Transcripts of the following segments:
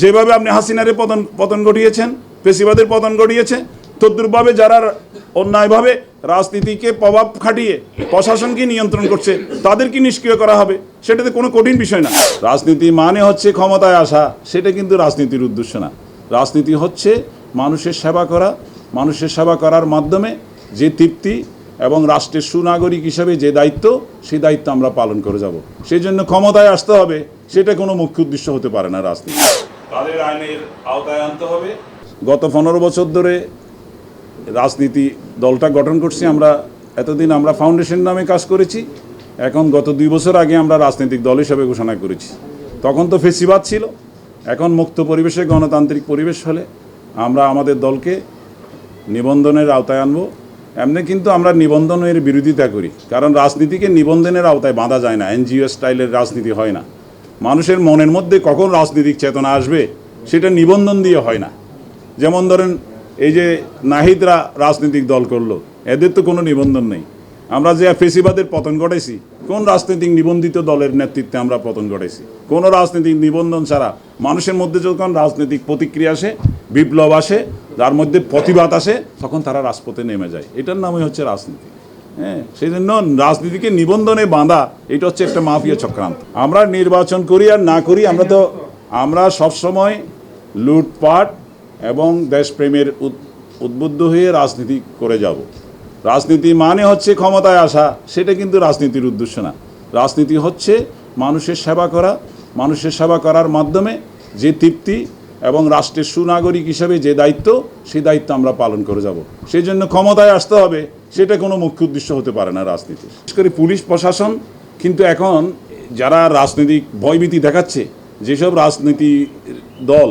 যেভাবে আপনি হাসিনারে পতন পতন ঘটিয়েছেন পেশিবাদের পতন ঘটিয়েছে, তদ্রুপভাবে যারা অন্যায়ভাবে রাজনীতিকে প্রভাব খাটিয়ে প্রশাসনকে নিয়ন্ত্রণ করছে, তাদেরকে নিষ্ক্রিয় করা হবে, সেটাতে কোনো কঠিন বিষয় না। রাজনীতি মানে হচ্ছে ক্ষমতায় আসা, সেটা কিন্তু রাজনীতির উদ্দেশ্য না। রাজনীতি হচ্ছে মানুষের সেবা করা, মানুষের সেবা করার মাধ্যমে যে তৃপ্তি এবং রাষ্ট্রের সুনাগরিক হিসেবে যে দায়িত্ব, সেই দায়িত্ব আমরা পালন করে যাব। সেই জন্য ক্ষমতায় আসতে হবে, সেটা কোনো মুখ্য উদ্দেশ্য হতে পারে না রাজনীতি। তাদের আইনের আওতায় আনতে হবে। গত পনেরো বছর ধরে রাজনীতি দলটা গঠন করছি আমরা, এতদিন আমরা ফাউন্ডেশন নামে কাজ করেছি, এখন গত দুই বছর আগে আমরা রাজনৈতিক দল হিসাবে ঘোষণা করেছি। তখন তো ফেসিবাদ ছিল, এখন মুক্ত পরিবেশে, গণতান্ত্রিক পরিবেশ হলে আমরা আমাদের দলকে নিবন্ধনের আওতায় আনব। এমনি কিন্তু আমরা নিবন্ধনের বিরোধিতা করি, কারণ রাজনীতিকে নিবন্ধনের আওতায় বাঁধা যায় না, এনজিও স্টাইলের রাজনীতি হয় না। মানুষের মনের মধ্যে কখন রাজনৈতিক চেতনা আসবে, সেটা নিবন্ধন দিয়ে হয় না। যেমন ধরেন, এই যে নাহিদরা রাজনৈতিক দল করল, এদের তো কোনো নিবন্ধন নেই। আমরা যে ফেসিবাদের পতন ঘটাইছি, কোন রাজনৈতিক নিবন্ধিত দলের নেতৃত্বে আমরা পতন ঘটাইছি? কোন রাজনৈতিক নিবন্ধন ছাড়া মানুষের মধ্যে যখন রাজনৈতিক প্রতিক্রিয়া আসে, বিপ্লব আসে, যার মধ্যে প্রতিবাদ আসে, তখন তারা রাজপথে নেমে যায়। এটার নামই হচ্ছে রাজনীতি। হ্যাঁ সেই জন্য রাজনীতিকে নিবন্ধনে বাঁধা, এটা হচ্ছে একটা মাফিয়া চক্রান্ত। আমরা নির্বাচন করি আর না করি, আমরা তো, আমরা সবসময় লুটপাট এবং দেশপ্রেমের উদ- উদ্বুদ্ধ হয়ে রাজনীতি করে যাব। রাজনীতি মানে হচ্ছে ক্ষমতায় আসা, সেটা কিন্তু রাজনীতির উদ্দেশ্য না। রাজনীতি হচ্ছে মানুষের সেবা করা, মানুষের সেবা করার মাধ্যমে যে তৃপ্তি এবং রাষ্ট্রের সুনাগরিক হিসেবে যে দায়িত্ব সেই দায়িত্ব আমরা পালন করে যাব। সেই জন্য ক্ষমতায় আসতে হবে সেটা কোনো মুখ্য উদ্দেশ্য হতে পারে না রাজনীতি বিশেষ করে পুলিশ প্রশাসন, কিন্তু এখন যারা রাজনৈতিক ভয়ভীতি দেখাচ্ছে, যেসব রাজনীতি দল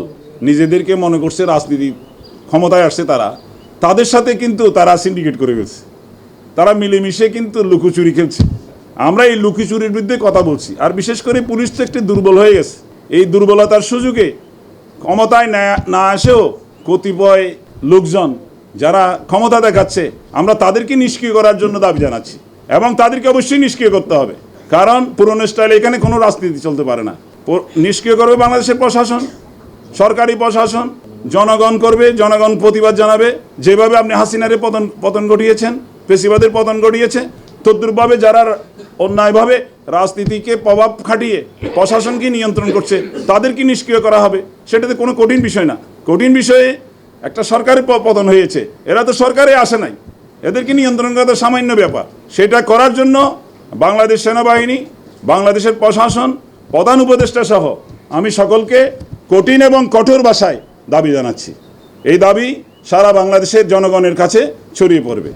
নিজেদেরকে মনে করছে রাজনীতি ক্ষমতায় আসছে তারা, তাদের সাথে কিন্তু তারা সিন্ডিকেট করে গেছে। তারা মিলেমিশে কিন্তু লুকোচুরি খেলছে। আমরা এই লুকোচুরির বিরুদ্ধে কথা বলছি। আর বিশেষ করে পুলিশ তো একটি দুর্বল হয়ে গেছে। এই দুর্বলতার সুযোগে ক্ষমতায় না আসেও কতিপয় লোকজন যারা ক্ষমতা দেখাচ্ছে, আমরা তাদেরকে নিষ্ক্রিয় করার জন্য দাবি জানাচ্ছি এবং তাদেরকে অবশ্যই নিষ্ক্রিয় করতে হবে। কারণ পুরনো স্টাইলে এখানে কোনো রাজনীতি চলতে পারে না। নিষ্ক্রিয় করবে বাংলাদেশের প্রশাসন, সরকারি প্রশাসন, জনগণ করবে, জনগণ প্রতিবাদ জানাবে। যেভাবে আপনি হাসিনারে পতন পতন ঘটিয়েছেন পেশিবাদের পতন ঘটিয়েছে, তদ্রুপভাবে যারা অন্যায়ভাবে রাজনীতিকে প্রভাব খাটিয়ে প্রশাসনকে নিয়ন্ত্রণ করছে, তাদেরকে নিষ্ক্রিয় করা হবে। সেটাতে কোনো কঠিন বিষয় না। কঠিন বিষয়ে একটা সরকারি পতন হয়েছে। এরা তো সরকারে আসে নাই। এদেরকে নিয়ন্ত্রণ করা তো সামান্য ব্যাপার। সেটা করার জন্য বাংলাদেশ সেনাবাহিনী, বাংলাদেশের প্রশাসন, প্রধান উপদেষ্টা সহ আমি সকলকে কঠিন এবং কঠোর ভাষায় দাবি জানাচ্ছি। এই দাবি সারা বাংলাদেশের জনগণের কাছে ছড়িয়ে পড়বে।